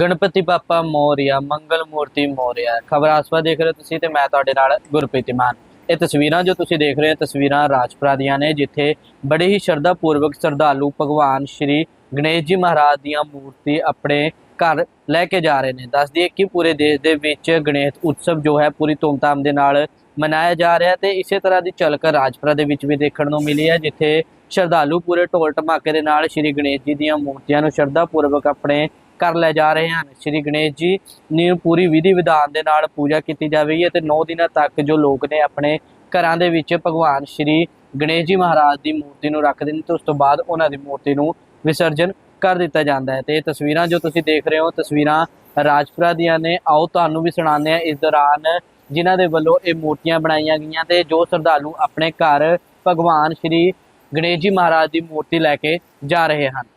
ਗਣਪਤੀ ਬਾਪਾ ਮੋਰਿਆ, ਮੰਗਲ ਮੂਰਤੀ ਮੋਰਿਆ। ਖਬਰ ਆਸਵਾ ਦੇਖ ਰਹੇ ਹੋ ਤੁਸੀਂ ਤੇ ਮੈਂ ਤੁਹਾਡੇ ਨਾਲ ਗੁਰਪ੍ਰੀਤ ਮਾਨ। ਇਹ ਤਸਵੀਰਾਂ ਜੋ ਤੁਸੀਂ ਦੇਖ ਰਹੇ ਹੋ ਤਸਵੀਰਾਂ ਰਾਜਪੁਰਾ ਦੀਆਂ ਨੇ, ਜਿੱਥੇ ਬੜੇ ਹੀ ਸ਼ਰਧਾ ਪੂਰਵਕ ਸ਼ਰਧਾਲੂ ਭਗਵਾਨ ਸ਼੍ਰੀ ਗਣੇਸ਼ ਜੀ ਮਹਾਰਾਜ ਦੀਆਂ ਮੂਰਤੀ ਆਪਣੇ ਘਰ ਲੈ ਕੇ ਜਾ ਰਹੇ ਨੇ। ਦੱਸ ਦਈਏ ਕਿ ਪੂਰੇ ਦੇਸ਼ ਦੇ ਵਿੱਚ ਗਣੇਸ਼ ਉਤਸਵ ਜੋ ਹੈ, ਪੂਰੀ ਧੂਮਧਾਮ ਦੇ ਨਾਲ ਮਨਾਇਆ ਜਾ ਰਿਹਾ ਤੇ ਇਸੇ ਤਰ੍ਹਾਂ ਦੀ ਝਲਕ ਰਾਜਪੁਰਾ ਦੇ ਵਿੱਚ ਵੀ ਦੇਖਣ ਨੂੰ ਮਿਲੀ ਹੈ, ਜਿੱਥੇ ਸ਼ਰਧਾਲੂ ਪੂਰੇ ਢੋਲ ਢਮਾਕੇ ਦੇ ਨਾਲ ਸ਼੍ਰੀ ਗਣੇਸ਼ ਜੀ ਦੀਆਂ ਮੂਰਤੀਆਂ ਨੂੰ ਸ਼ਰਧਾ ਪੂਰਵਕ ਆਪਣੇ ਕਰ ਲੈ ਜਾ ਰਹੇ ਹਨ। ਸ਼੍ਰੀ ਗਣੇਸ਼ ਜੀ ਨੂੰ ਪੂਰੀ ਵਿਧੀ ਵਿਧਾਨ ਦੇ ਨਾਲ ਪੂਜਾ ਕੀਤੀ ਜਾਵੇਗੀ ਰਹੀ ਹੈ ਤੇ 9 ਦਿਨਾਂ ਤੱਕ ਜੋ ਲੋਕ ਨੇ ਆਪਣੇ ਘਰਾਂ ਦੇ ਵਿੱਚ ਭਗਵਾਨ ਸ਼੍ਰੀ ਗਣੇਸ਼ ਜੀ ਮਹਾਰਾਜ ਦੀ ਮੂਰਤੀ ਨੂੰ ਰੱਖਦੇ ਨੇ, ਤੇ ਉਸ ਤੋਂ ਬਾਅਦ ਉਹਨਾਂ ਦੀ ਮੂਰਤੀ ਨੂੰ ਵਿਸਰਜਨ ਕਰ ਦਿੱਤਾ ਜਾਂਦਾ ਹੈ। ਤੇ ਇਹ ਤਸਵੀਰਾਂ ਜੋ ਤੁਸੀਂ ਦੇਖ ਰਹੇ ਹੋ, ਤਸਵੀਰਾਂ ਰਾਜਪੁਰਾ ਦੀਆਂ ਨੇ। ਆਓ ਤੁਹਾਨੂੰ ਵੀ ਸੁਣਾਉਂਦੇ ਆ ਇਸ ਦੌਰਾਨ ਜਿਨ੍ਹਾਂ ਦੇ ਵੱਲੋਂ ਇਹ ਮੂਰਤੀਆਂ ਬਣਾਈਆਂ ਗਈਆਂ ਤੇ ਜੋ ਸ਼ਰਧਾਲੂ ਆਪਣੇ ਘਰ ਭਗਵਾਨ ਸ਼੍ਰੀ ਗਣੇਸ਼ ਜੀ ਮਹਾਰਾਜ ਦੀ ਮੂਰਤੀ ਲੈ ਕੇ ਜਾ ਰਹੇ ਹਨ।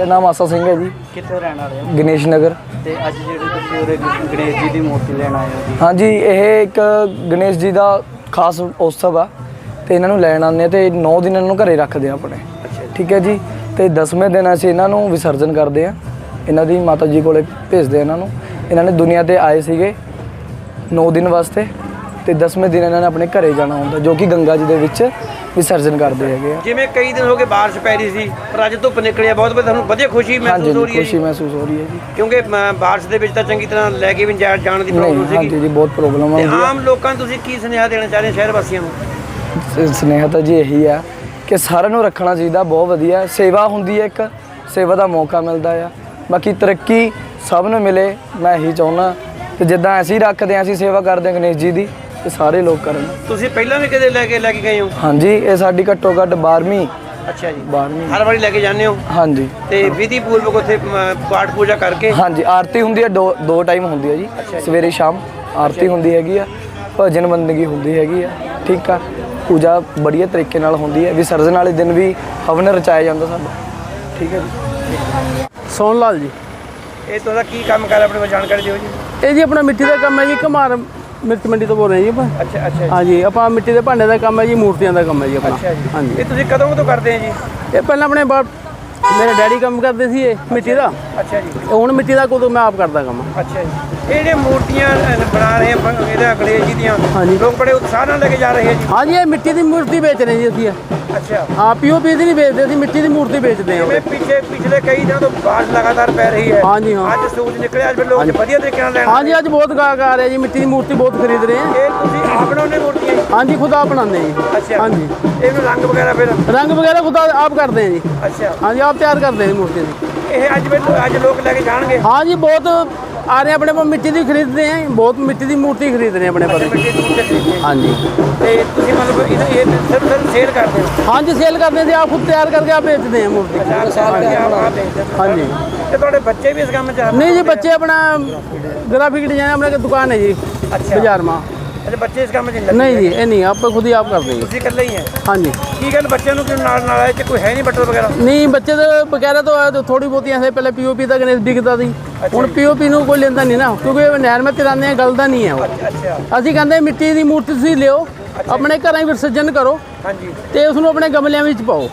ਮੇਰਾ ਨਾਮ ਆਸਾ ਸਿੰਘ ਹੈ ਜੀ। ਕਿੱਥੋਂ ਰਹਿਣ ਵਾਲੇ ਹੋ? ਗਣੇਸ਼ ਨਗਰ। ਤੇ ਅੱਜ ਜਿਹੜੀ ਤੁਸੀਂ ਉਰੇ ਗਣੇਸ਼ ਜੀ ਦੀ ਮੂਰਤੀ ਲੈਣ ਆਏ ਹੋ ਜੀ। ਹਾਂਜੀ ਇਹ ਇੱਕ ਗਣੇਸ਼ ਜੀ ਦਾ ਖਾਸ ਉਤਸਵ ਆ। ਤੇ ਇਹਨਾਂ ਨੂੰ ਲੈਣ ਆਉਂਦੇ ਆ ਤੇ 9 ਦਿਨ ਇਹਨਾਂ ਨੂੰ ਘਰੇ ਰੱਖਦੇ ਆ ਆਪਣੇ। ਠੀਕ ਹੈ ਜੀ? ਤੇ 10ਵੇਂ ਦਿਨ ਅਸੀਂ ਇਹਨਾਂ ਨੂੰ ਵਿਸਰਜਨ ਕਰਦੇ ਆ ਇਹਨਾਂ ਦੀ ਮਾਤਾ ਜੀ ਕੋਲੇ ਭੇਜਦੇ ਆ ਇਹਨਾਂ ਨੂੰ। ਇਹਨਾਂ ਨੇ ਦੁਨੀਆ ਤੇ ਆਏ ਸੀਗੇ 9 ਦਿਨ ਵਾਸਤੇ। ਤੇ 10ਵੇਂ ਦਿਨ ਇਹਨਾਂ ਨੇ ਆਪਣੇ ਘਰੇ ਜਾਣਾ ਹੁੰਦਾ ਜੋ ਕਿ ਗੰਗਾ ਜੀ ਦੇ ਵਿੱਚ ਵਿਸਰਜਨ ਕਰਦੇ ਹੈਗੇ ਆ। ਜਿਵੇਂ ਕਈ ਦਿਨ ਹੋ ਗਏ ਬਾਰਿਸ਼ ਪੈ ਰਹੀ ਸੀ ਪਰ ਅੱਜ ਧੁੱਪ ਨਿਕਲੀ ਆ ਬਹੁਤ ਵਧੀਆ ਤੁਹਾਨੂੰ ਵਧੀਆ ਖੁਸ਼ੀ ਹਾਂਜੀ ਮਹਿਸੂਸ ਹੋ ਰਹੀ ਹੈ ਖੁਸ਼ੀ ਜੀ। ਮਹਿਸੂਸ ਹੋ ਰਹੀ ਹੈ ਜੀ। ਕਿਉਂਕਿ ਮ, ਬਾਰਿਸ਼ ਦੇ ਵਿੱਚ ਤਾਂ ਚੰਗੀ ਤਰ੍ਹਾਂ ਲੈ ਕੇ ਵੀ ਜਾ- ਜਾਣ ਦੀ ਨਹੀਂ ਪ੍ਰੋਬਲਮ ਹਾਂਜੀ ਸੀਗੀ। ਜੀ ਬਹੁਤ ਪ੍ਰੋਬਲਮ ਤੇ ਆਉਂਦੀ ਹੈ ਆਮ ਲੋਕਾਂ ਨੂੰ ਤੁਸੀਂ ਕੀ ਸੁਨੇਹਾ ਦੇਣਾ ਚਾਹ ਰਹੇ ਹੋ ਸ਼ਹਿਰ ਵਾਸੀਆਂ ਨੂੰ? ਸੁਨੇਹਾ ਤਾਂ ਜੀ ਇਹੀ ਆ ਕਿ ਸਾਰਿਆਂ ਨੂੰ ਰੱਖਣਾ ਚਾਹੀਦਾ ਬਹੁਤ ਵਧੀਆ। ਸੇਵਾ ਹੁੰਦੀ ਹੈ ਇੱਕ ਸੇਵਾ ਦਾ ਮੌਕਾ ਮਿਲਦਾ ਆ। ਬਾਕੀ ਤਰੱਕੀ ਸਭ ਨੂੰ ਮਿਲੇ ਮੈਂ ਇਹੀ ਚਾਹੁੰਦਾ। ਤੇ ਜਿੱਦਾਂ ਅਸੀਂ ਰੱਖਦੇ ਹਾਂ ਅਸੀਂ ਸੇਵਾ ਕਰਦੇ ਹਾਂ ਗਣੇਸ਼ ਜੀ ਦੀ। ਤੇ ਸਾਰੇ ਲੋਕ ਕਰਨ। ਤੁਸੀਂ ਪਹਿਲਾਂ ਵੀ ਕਦੇ ਲੈ ਕੇ ਲੈ ਕੇ ਗਏ ਹੋ? ਹਾਂਜੀ ਇਹ ਸਾਡੀ ਘੱਟੋ ਘੱਟ 12ਵੀਂ ਅੱਛਾ ਜੀ। 12ਵੀਂ ਹਰ ਵਾਰੀ ਲੈ ਕੇ ਜਾਂਦੇ ਹੋ? ਹਾਂਜੀ। ਤੇ ਵਿਧੀ ਪੂਰਵਕ ਉੱਥੇ ਪਾਠ ਪੂਜਾ ਕਰਕੇ? ਹਾਂਜੀ ਆਰਤੀ ਹੁੰਦੀ ਹੈ ਦੋ ਦੋ ਟਾਈਮ ਹੁੰਦੀ ਹੈ ਜੀ। ਸਵੇਰੇ ਸ਼ਾਮ ਆਰਤੀ ਹੁੰਦੀ ਹੈਗੀ ਆ ਭਜਨ ਬੰਦਗੀ ਹੁੰਦੀ ਹੈਗੀ ਆ ਠੀਕ ਆ। ਪੂਜਾ ਬੜੀਆ ਤਰੀਕੇ ਨਾਲ ਹੁੰਦੀ ਹੈ ਵਿਸਰਜਨ ਵਾਲੇ ਦਿਨ ਵੀ ਹਵਨ ਰਚਾਇਆ ਜਾਂਦਾ ਸਾਡਾ ਠੀਕ ਹੈ ਜੀ। ਸੋਨ ਲਾਲ ਜੀ। ਇਹ ਤੁਹਾਡਾ ਕੀ ਕੰਮ ਕਰ ਆਪਣੇ ਬਾਰੇ ਜਾਣਕਾਰੀ ਦਿਓ ਜੀ। ਇਹ ਜੀ ਆਪਣਾ ਮਿੱਟੀ ਦਾ ਕੰਮ ਹੈ ਜੀ ਘਮਾਰ ਮਿਰਚ ਮੰਡੀ ਤੋਂ ਬੋਲ ਰਹੇ ਜੀ ਆਪਾਂ? ਅੱਛਾ ਅੱਛਾ ਜੀ। ਹਾਂਜੀ ਆਪਾਂ ਮਿੱਟੀ ਦੇ ਭਾਂਡੇ ਦਾ ਕੰਮ ਹੈ ਜੀ ਮੂਰਤੀਆਂ ਦਾ ਕੰਮ ਹੈ ਜੀ ਆਪਣਾ। ਅੱਛਾ ਜੀ। ਹਾਂਜੀ। ਇਹ ਤੁਸੀਂ ਕਦੋਂ ਤੋਂ ਕਰਦੇ ਆ ਜੀ? ਇਹ ਪਹਿਲਾਂ ਆਪਣੇ ਬਾ- ਮੇਰੇ ਡੈਡੀ ਕੰਮ ਕਰਦੇ ਸੀ ਇਹ ਮਿੱਟੀ ਦਾ। ਅੱਛਾ ਜੀ। ਹੁਣ ਮਿੱਟੀ ਦਾ ਕੋਦੋਂ ਮੈਂ ਆਪ ਕਰਦਾ ਕੰਮ। ਅੱਛਾ ਜੀ। ਇਹ ਜਿਹੜੇ ਮੂਰਤੀਆਂ ਬਣਾ ਰਹੇ ਆ ਇਹਦਾ ਗਣੇਸ਼ ਜੀ ਦੀਆਂ। ਹਾਂਜੀ। ਲੋਕ ਬੜੇ ਉਤਸ਼ਾਹ ਨਾਲ ਲੈ ਕੇ ਜਾ ਰਹੇ ਆ ਜੀ। ਹਾਂਜੀ ਇਹ ਮਿੱਟੀ ਦੀ ਮੂਰਤੀ ਵੇਚ ਰਹੇ ਜੀ ਅਸੀਂ। ਅੱਛਾ। ਹਾਂ ਪੀਓਪੀ ਦੀ ਨਹੀਂ ਵੇਚਦੇ ਅਸੀਂ ਮਿੱਟੀ ਦੀ ਮੂਰਤੀ ਵੇਚਦੇ ਹਾਂ। ਜਿਵੇਂ ਪਿੱਛੇ ਪਿਛਲੇ ਕਈ ਦਿਨਾਂ ਤੋਂ ਬਾਰਿਸ਼ ਲਗਾਤਾਰ ਪੈ ਰਹੀ ਹੈ। ਹਾਂਜੀ ਹਾਂ। ਅੱਜ ਸੂਰਜ ਨਿਕਲਿਆ ਅੱਜ ਫਿਰ ਲੋਕ ਵਧੀਆ ਤਰੀਕੇ ਨਾਲ ਲੈਣ ਹਾਂਜੀ ਅੱਜ ਬਹੁਤ ਗਾਹਕ ਆ ਰਿਹਾ ਜੀ ਮਿੱਟੀ ਦੀ ਮੂਰਤੀ ਬਹੁਤ ਖਰੀਦ ਰਹੇ ਆ। ਇਹ ਤੁਸੀਂ ਆਪ ਬਣਾਉਂਦੇ ਮੂਰਤੀਆਂ ਜੀ? ਹਾਂਜੀ ਖੁਦ ਆਪ ਬਣਾਉਂਦੇ ਜੀ। ਅੱਛਾ। ਹਾਂਜੀ। ਇਹਨੂੰ ਰੰਗ ਵਗੈਰਾ ਫਿਰ? ਰੰਗ ਵਗੈਰਾ ਖੁਦ ਆਪ ਕਰਦੇ ਆ ਜੀ। ਅੱਛਾ। ਹਾਂਜੀ ਆਪ ਤਿਆਰ ਕਰਦੇ ਆ ਮੂਰਤੀ ਦੀ। ਇਹ ਅੱਜ ਫਿਰ ਅੱਜ ਲੋਕ ਲੈ ਕੇ ਜਾਣਗੇ? ਹਾਂ ਜੀ ਬਹੁਤ ਆ ਰਹੇ ਆਪਣੇ ਕੋਲ ਮਿੱਟੀ ਦੀ ਖਰੀਦਦੇ ਆ ਬਹੁਤ ਮਿੱਟੀ ਦੀ ਮੂਰਤੀ ਖਰੀਦ ਰਹੇ ਆਪਣੇ ਕੋਲ। ਮਿੱਟੀ ਖਰੀਦਦੇ ਹਾਂਜੀ। ਤੇ ਤੁਸੀਂ ਮਤਲਬ ਇਹ ਇਹ ਸਿਰਫ ਸਿਰਫ ਸੇਲ ਕਰਦੇ ਹੋ? ਹਾਂਜੀ ਸੇਲ ਕਰਦੇ ਸੀ ਆਪ ਖੁਦ ਤਿਆਰ ਕਰਕੇ ਆਪ ਵੇਚਦੇ ਆ ਮੂਰਤੀ। ਚਾਰ ਸਾਲ ਦੇ ਆਪ ਆਪ ਵੇਚਦੇ ਹੋ। ਹਾਂਜੀ। ਤੇ ਤੁਹਾਡੇ ਬੱਚੇ ਵੀ ਇਸ ਕੰਮ 'ਚ ਹੱਥ ਨਹੀਂ ਜੀ ਬੱਚੇ ਆਪਣਾ ਗ੍ਰਾਫਿਕ ਡਿਜ਼ਾਈਨ ਆਪਣੇ ਕੋਲ ਦੁਕਾਨ ਹੈ ਜੀ ਅੱਛਾ। ਬਾਜ਼ਾਰ ਮਾ। ਨਹੀਂ ਜੀ ਇਹ ਨਹੀਂ ਆਪਾਂ ਖੁਦ ਹੀ ਆਪ ਕਰਦੇ ਜੀ। ਤੁਸੀਂ ਇਕੱਲੇ ਹੀ ਹੈ? ਦਾ ਗਣੇਸ਼ ਸੀ ਹੁਣ ਪੀਓਪੀ ਨੂੰ ਕੋਈ ਲੈਂਦਾ ਨਹੀਂ ਗੱਲ ਦਾ ਨਹੀਂ ਹੈ ਅਸੀਂ ਕਹਿੰਦੇ ਮਿੱਟੀ ਦੀ ਮੂਰਤੀ ਤੁਸੀਂ ਲਿਓ ਆਪਣੇ ਘਰਾਂ ਵਿਸਰਜਨ ਕਰੋ ਤੇ ਉਸ ਆਪਣੇ ਗਮਲਿਆਂ ਵਿੱਚ ਪਾਓ।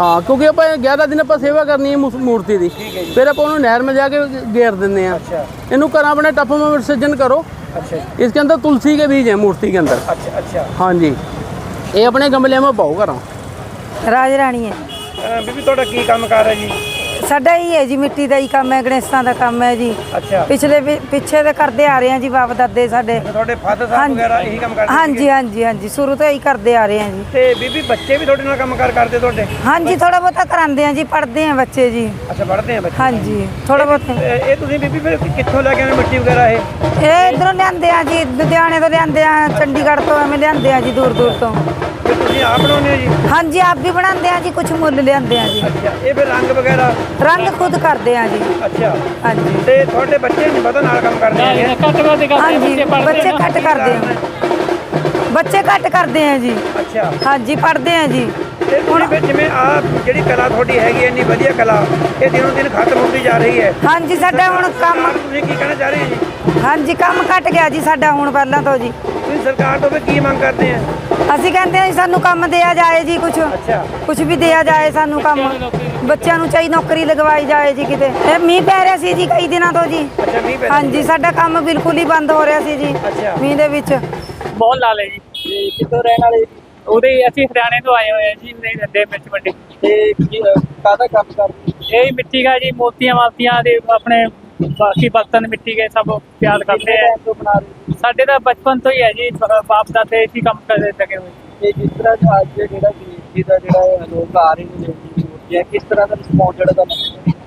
ਹਾਂ ਕਿਉਂਕਿ ਆਪਾਂ 11 ਦਿਨ ਆਪਾਂ ਸੇਵਾ ਕਰਨੀ ਮੂਰਤੀ ਦੀ। ਫਿਰ ਆਪਾਂ ਉਹਨੂੰ ਨਹਿਰ ਮੇ ਜਾ ਕੇ ਗੇਰ ਦਿੰਦੇ ਆ ਇਹਨੂੰ ਘਰਾਂ ਆਪਣੇ ਟੱਪ ਮੇ ਵਿਸਰਜਨ ਕਰੋ। ਅੱਛਾ ਜੀ इसके अंदर तुलसी के बीज हैं मूर्ति के अंदर ਅੱਛਾ ਅੱਛਾ हाँ जी ये अपने गमले में पाओ करा ਰਾਜ ਰਾਣੀ ਹੈ ਅਹ ਬੀਬੀ ਤੁਹਾਡਾ ਕੀ ਕੰਮ ਕਾਰ ਹੈ ਜੀ ਸਾਡਾ ਹੀ ਹੈ ਜੀ ਮਿੱਟੀ ਦਾ ਹੀ ਕੰਮ ਹੈ ਗਣੇਸ਼ਾਂ ਦਾ ਕੰਮ ਹੈ ਜੀ। ਅੱਛਾ। ਪਿਛਲੇ ਵੀ- ਪਿੱਛੇ ਦੇ ਕਰਦੇ ਆ ਰਹੇ ਹਾਂ ਜੀ ਬਾਪ ਦਾਦੇ ਸਾਡੇ। ਤੁਹਾਡੇ ਫਾਦਰ ਸਾਹਿਬ ਹਾਂਜੀ। ਵਗੈਰਾ ਇਹੀ ਕੰਮ ਕਰਦੇ ਹਾਂਜੀ ਹਾਂਜੀ ਹਾਂਜੀ ਸ਼ੁਰੂ ਤੋਂ ਹੀ ਕਰਦੇ ਆ ਰਹੇ ਹਾਂ ਜੀ। ਤੇ ਬੀਬੀ ਬੱਚੇ ਵੀ ਤੁਹਾਡੇ ਨਾਲ ਕੰਮ ਕਾਰ ਕਰਦੇ ਤੁਹਾਡੇ? ਹਾਂਜੀ ਥੋੜਾ ਬਹੁਤਾ ਕਰਾਉਂਦੇ ਆ ਜੀ ਪੜ੍ਹਦੇ ਆ ਬੱਚੇ ਜੀ। ਅੱਛਾ ਪੜ੍ਹਦੇ ਆ ਬੱਚੇ। ਹਾਂਜੀ ਥੋੜਾ ਬਹੁਤ। ਇਹ ਇਹ ਤੁਸੀਂ ਬੀਬੀ ਫਿਰ ਕਿੱਥੋਂ ਲੈ ਕੇ ਆਏ ਮਿੱਟੀ ਵਗੈਰਾ ਇਹ? ਇਹ ਇਧਰੋਂ ਲਿਆਂਦੇ ਆ ਜੀ ਲੁਧਿਆਣੇ ਤੋਂ ਲਿਆਂਦੇ ਆ ਚੰਡੀਗੜ੍ਹ ਤੋਂ ਐਵੇਂ ਲਿਆਂਦੇ ਆ ਜੀ ਦੂਰ ਦੂਰ ਤੋਂ। ਫਿਰ ਤੁਸੀਂ ਆਪ ਬਣਾਉਂਦੇ ਹੋ ਜੀ? ਹਾਂਜੀ ਆਪ ਵੀ ਬਣਾਉਂਦੇ ਆ ਜੀ ਕੁਝ ਮੁੱਲ ਲਿਆਂਦੇ ਆ ਜੀ। ਅੱਛਾ ਇਹ ਫਿਰ ਰੰਗ ਵਗੈਰਾ? ਰੰਗ ਖੁਦ ਕਰਦੇ ਆ ਜੀ। ਅੱਛਾ। ਹਾਂਜੀ। ਤੇ ਤੁਹਾਡੇ ਬੱਚੇ ਨਹੀਂ ਪਤਾ ਨਾਲ ਕੰਮ ਕਰਦੇ ਹੈਗੇ? ਹਾਂਜੀ ਬੱਚੇ ਘੱਟ ਕਰਦੇ ਆ। ਬੱਚੇ ਘੱਟ ਕਰਦੇ ਆ ਜੀ। ਅੱਛਾ। ਹਾਂਜੀ ਪੜ੍ਹਦੇ ਆ ਜੀ। ਤੇ ਹੁਣ ਫਿਰ ਜਿਵੇਂ ਆ ਜਿਹੜੀ ਕਲਾ ਤੁਹਾਡੀ ਹੈਗੀ ਹੈ ਇੰਨੀ ਵਧੀਆ ਕਲਾ ਇਹ ਦਿਨੋਂ ਦਿਨ ਖਤਮ ਹੁੰਦੀ ਜਾ ਰਹੀ ਹੈ। ਹਾਂਜੀ ਸਾਡਾ ਹੁਣ ਕੰਮ ਤੁਸੀਂ ਕੀ ਕਹਿਣਾ ਚਾਹ ਰਹੇ ਹੋ ਜੀ? ਹਾਂਜੀ ਕੰਮ ਘਟ ਗਿਆ ਜੀ ਸਾਡਾ ਹੁਣ ਪਹਿਲਾਂ ਤੋਂ ਜੀ। ਤੁਸੀਂ ਸਰਕਾਰ ਤੋਂ ਵੀ ਕੀ ਮੰਗ ਕਰਦੇ ਆ? ਅਸੀਂ ਕਹਿੰਦੇ ਆ ਸਾਨੂੰ ਕੰਮ ਦਿਆ ਜਾਏ ਜੀ ਕੁਝ ਕੁਝ ਵੀ ਦਿਆ ਜਾਏ ਸਾਨੂੰ ਕੰਮ। ਬੱਚਿਆਂ ਨੂੰ ਚਾਹੀ ਨੌਕਰੀ ਲਗਵਾਈ ਜਾਏ ਜੀ ਕਿਤੇ। ਇਹ ਮੀਂਹ ਪੈ ਰਿਹਾ ਸੀ ਜੀ ਕਈ ਦਿਨਾਂ ਤੋਂ ਜੀ। ਹਾਂਜੀ ਸਾਡਾ ਕੰਮ ਬਿਲਕੁਲ ਹੀ ਬੰਦ ਹੋ ਰਿਹਾ ਸੀ ਜੀ ਮੀਂਹ ਦੇ ਵਿੱਚ। ਬਹੁਤ ਲਾਲ ਹੈ ਜੀ ਕਿੱਥੋਂ ਰਹਿਣ ਵਾਲੇ? ਉਹਦੇ ਅਸੀਂ ਹਰਿਆਣੇ ਤੋਂ ਆਏ ਹੋਏ ਆ ਜੀ ਮੇਰੇ ਅੱਡੇ ਮਿਰਚ ਮੰਡੀ। ਤੇ ਕਾਹਦਾ ਕੰਮ ਕਰਦੇ? ਇਹ ਮਿੱਟੀ ਦਾ ਜੀ ਮੋਤੀਆਂ ਮਾਤੀਆਂ ਦੇ ਆਪਣੇ ਬਾਕੀ ਬਰਤਨ ਮਿੱਟੀ ਕੇ ਸਭ ਤਿਆਰ ਕਰਦੇ ਆ ਤੋਂ ਬਣਾ ਰਹੇ ਸਾਡੇ ਤਾਂ ਬਚਪਨ ਤੋਂ ਹੀ ਹੈ ਜੀ ਬ- ਬਾਪ ਦਾਦੇ ਇਸੀ ਕੰਮ ਕਰਦੇ ਸਕੇ ਹੋਏ। ਤੇ ਜਿਸ ਤਰ੍ਹਾਂ ਅੱਜ ਜਿਹੜਾ ਗਰੀਬ ਜੀ ਦਾ ਜਿਹੜਾ ਇਹ ਲੋਕ ਆ ਰਹੇ ਨੇ ਦੀ ਮੂਰਤੀਆਂ ਕਿਸ ਤਰ੍ਹਾਂ ਦਾ ਰਿਸਪੌਂਸ ਜਿਹੜਾ ਦਾ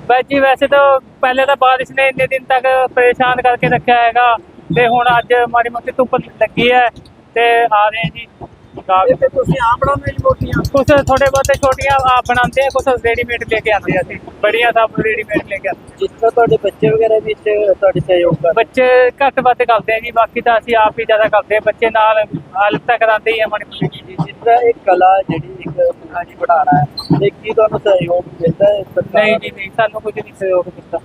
ਬਸ ਜੀ ਵੈਸੇ ਤਾਂ ਪਹਿਲੇ ਤਾਂ ਬਾਰਿਸ਼ ਨੇ ਇੰਨੇ ਦਿਨ ਤੱਕ ਪਰੇਸ਼ਾਨ ਕਰਕੇ ਰੱਖਿਆ ਹੈਗਾ। ਤੇ ਹੁਣ ਅੱਜ ਮਾੜੀ ਮੋਟੀ ਧੁੱਪ ਲੱਗੀ ਹੈ ਤੇ ਆ ਰਹੇ ਜੀ। ਇਹ ਤੇ ਤੁਸੀਂ ਆਪ ਬਣਾਉਂਦੇ ਜੀ ਮੂਰਤੀਆਂ ਕੁਝ ਥੋੜੇ ਬਹੁਤੇ ਛੋਟੀਆਂ ਆਪ ਬਣਾਉਂਦੇ ਆ ਕੁਝ ਰੈਡੀਮੇਡ ਲੈ ਕੇ ਆਉਂਦੇ ਆ ਅਸੀਂ। ਬੜੀਆਂ ਸਭ ਰੈਡੀਮੇਡ ਲੈ ਕੇ ਆਉਂਦੇ ਜਿਸ ਤਰ੍ਹਾਂ ਤੁਹਾਡੇ ਬੱਚੇ ਵਗੈਰਾ ਵਿੱਚ ਤੁਹਾਡੇ ਸਹਿਯੋਗ ਕਰਦੇ? ਬੱਚੇ ਘੱਟ ਵੱਧ ਕਰਦੇ ਆ ਜੀ ਬਾਕੀ ਤਾਂ ਅਸੀਂ ਆਪ ਹੀ ਜ਼ਿਆਦਾ ਕਰਦੇ ਆ। ਬੱਚੇ ਨਾਲ ਹਾਲਤ ਤਾਂ ਕਰਾਉਂਦੇ ਹੀ ਆ ਮਾੜੀ ਮੋਟੀ। ਜੀ ਜਿਸ ਤਰ੍ਹਾਂ ਇੱਕ ਕਲਾ ਜਿਹੜੀ ਇੱਕ ਫੁਲਕਾਰੀ ਬਣਾਉਣਾ ਹੈ ਤੇ ਕੀ ਤੁਹਾਨੂੰ ਸਹਿਯੋਗ ਮਿਲਦਾ ਹੈ ਨਹੀਂ ਜੀ ਨਹੀਂ ਸਾਨੂੰ ਕੁਝ ਨਹੀਂ ਸਹਿਯੋਗ ਦਿੱਤਾ